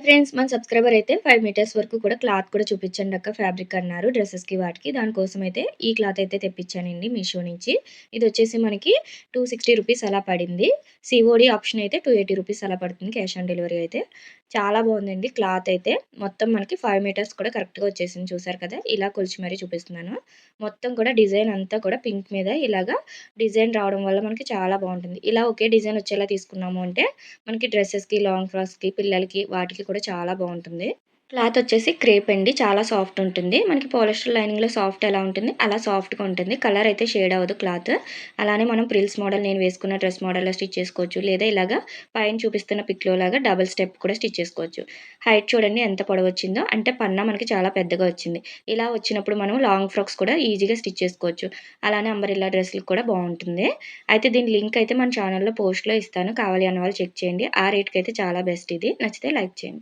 Hi friends మన subscriber అయితే five metres వరకు కూడా క్లాత్ కూడా చూపించండి అక్క. ఫ్యాబ్రిక్ అన్నారు డ్రెస్సెస్కి వాటికి. దానికోసం అయితే ఈ క్లాత్ అయితే తెప్పించానండి మీషో నుంచి. ఇది వచ్చేసి మనకి టూ సిక్స్టీ రూపీస్ అలా పడింది. సిఓడి ఆప్షన్ అయితే టూ ఎయిటీ రూపీస్ అలా పడుతుంది క్యాష్ ఆన్ డెలివరీ అయితే. చాలా బాగుందండి క్లాత్ అయితే. మొత్తం మనకి ఫైవ్ మీటర్స్ కూడా కరెక్ట్గా వచ్చేసింది చూసారు కదా. ఇలా కొలిచి మరీ చూపిస్తున్నాను. మొత్తం కూడా డిజైన్ అంతా కూడా పింక్ మీద ఇలాగా డిజైన్ రావడం వల్ల మనకి చాలా బాగుంటుంది. ఇలా ఒకే డిజైన్ వచ్చేలా తీసుకున్నాము అంటే మనకి డ్రెస్సెస్కి లాంగ్ ఫ్రాక్స్కి పిల్లలకి వాటికి కూడా చాలా బాగుంటుంది. క్లాత్ వచ్చేసి క్రేప్ అండి. చాలా సాఫ్ట్ ఉంటుంది. మనకి పాలిస్టర్ లైనింగ్లో సాఫ్ట్ ఎలా ఉంటుంది? అలా సాఫ్ట్గా ఉంటుంది. కలర్ అయితే షేడ్ అవ్వదు క్లాత్. అలానే మనం ప్రిల్స్ మోడల్ నేను వేసుకున్న డ్రెస్ మోడల్లో స్టిచ్ చేసుకోవచ్చు. లేదా ఇలాగా పైన చూపిస్తున్న పిక్లో లాగా డబల్ స్టెప్ కూడా స్టిచ్ చేసుకోవచ్చు. హైట్ చూడండి ఎంత పొడవు వచ్చిందో. అంటే పన్నా మనకి చాలా పెద్దగా వచ్చింది. ఇలా వచ్చినప్పుడు మనం లాంగ్ ఫ్రాక్స్ కూడా ఈజీగా స్టిచ్ చేసుకోవచ్చు. అలానే అంబరిల్లా డ్రెస్సులు కూడా బాగుంటుంది. అయితే దీని లింక్ అయితే మన ఛానల్లో పోస్ట్లో ఇస్తాను. కావాలి అన్న వాళ్ళు చెక్ చేయండి. ఆ రేట్కి అయితే చాలా బెస్ట్ ఇది. నచ్చితే లైక్ చేయండి.